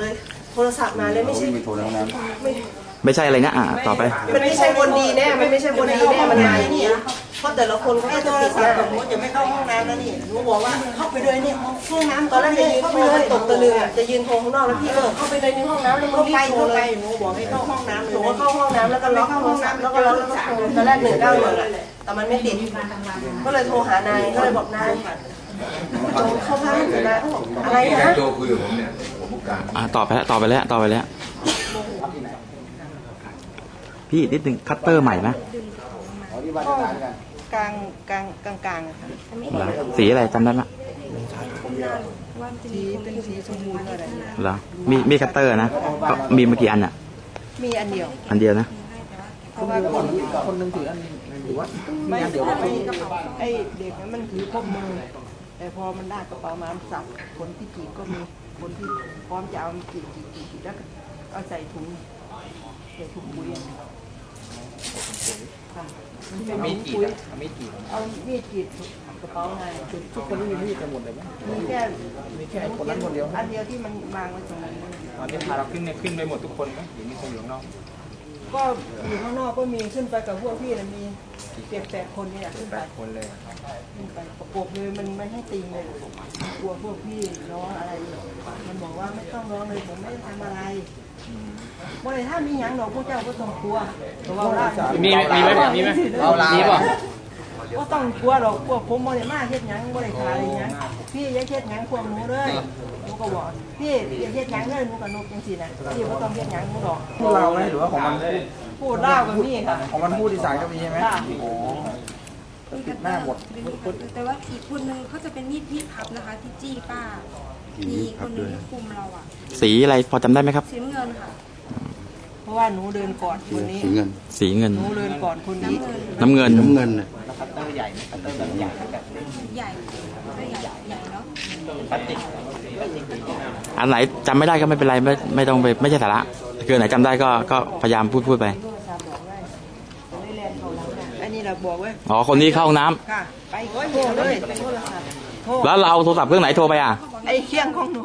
เลยไม่ใช่ไม่โทรในห้องน้ำไม่ไม่ใช่อะไรนะอะต่อไป มันไม่ใช่คนดีแน่มันไม่ใช่คนดีแน่มันมาอย่างนี้เพราะแต่ละคนเขาไอ้ก็โทจะรติดศัพหน้าท์ผมจะไม่เข้าห้องน้ำแล้วนี่หนูบอกว่าเข้าไปเลยเนี่ยห้องน้ำตอนแรกจะยืนเข้าโทไปรเลยตกตะลึงอะจะยืนโทรข้างนอกแล้วพี่เออเข้าไปเลยในห้องน้ำแล้วมึเข้างรีไปบโทรเข้าเลไปยหนูบอกให้เข้าห้องน้ำหนูก็เข้าห้องน้ำแล้วก็ล็อกโทรศัพท์แล้วก็ล็อกแล้วก็โทรตอนแรกหนึ่งเก้าหนึ่งอะแต่มันไม่ติดก็เลยโทรหานายก็เลยบอกนายจงเข้าบ้านนายเขาบอกอะไรนะโจคุย กับผมเนี่ยผมผู้การอะต่อไปแล้วต่อไปแล้วต่อไปแล้ว พี่นิดนึงคัตเตอร์ใหม่ไหมกลางกลางกลางกลางอะค่ะเหรอสีอะไรจำได้ไหมสีเป็นสีชมพูอะไรเหรอมีมีคัตเตอร์นะก็มีมากี่อันอะ มีอันเดียว อันเดียวนะเพราะว่าคนคนนึงถืออันหรือว่าไม่เดี๋ยวไอ้ไอ้เด็กนั้นมันถือพกมือ แต่พอมันได้กระเป๋ามามันสับคนที่จีบก็มีคนที่พร้อมจะเอามาจีบจีบจีบจีบแล้วก็เอาใส่ถุงใส่ถุงปุ๋ยอะค่ะมันเป็นถุงปุ๋ยเอามีดกรีดกระเป๋าไงทุกคนมีมีดกันหมดเลยไหมมีแค่มีแค่คนนั้นคนเดียวอันเดียวที่มันวางไว้ตรงนั้นตอนที่พาเราขึ้นเนี่ยขึ้นไปหมดทุกคนไหมหรือมีคนอยู่ข้างนอกก็อยู่ข้างนอกก็มีขึ้นไปกับพวกพี่นะมี เจ็ดแปดคนเนี่ยขึ้นไปคนเลยขึ้นไปประกบเลยมันไม่ให้ตีเลยกลัวพวกพี่ร้องอะไร มันบอกว่าไม่ต้องร้องเลยผมไม่ได้ทำอะไรบ่ได้ถ้ามีหยังดอกพวกเจ้าก็ต้องกลัวเพราะว่าเรามีมีไหมมีไหมเอาลามีป่ะก็ต้องกลัวดอกพวกผมบ่ได้มาเฮ็ดหยังบ่ได้ขายหยังพี่อย่าเฮ็ดหยังพวกหนูเลยหนูก็บอกพี่อย่าเฮ็ดหยังเลยหนูก็นกจังซี่น่ะพี่บ่ต้องเฮ็ดหยังหนูดอกพูดเราไหมหรือว่าของมัน พูดพูดเล่าวกับพี่ค่ะของมันพูดอีสานก็มีใช่ไหมค่ะอ๋อปิดหน้าหมด แต่ว่าอีกคนนึงเขาจะเป็นมีดมีดพับนะคะ ที่จี้ป้า มีคนนึงที่คุมเราอะสีอะไรพอจำได้ไหมครับ สีน้ำเงินค่ะเพราะว่าหนูเดินก่อนคนนี้สีเงินสีเงิน หนูเดินก่อนคนนี้น้ำเงินน้ำเงินน่ะใหญ่ใหญ่ใหญ่ใหญ่เนาะอันไหนจำไม่ได้ก็ไม่เป็นไรไม่ไม่ต้องไปไม่ใช่สาระ คืออันไหนจำได้ก็ก็พยายามพูดพูดไปอันนี้เราบอกไว้อ๋อคนนี้เข้าห้องน้ำค่ะไปโทรเลยโทรศัพท์โทรแล้วเราเอาโทรศัพท์เครื่องไหนโทรไปอะไอ้เคียงของหนู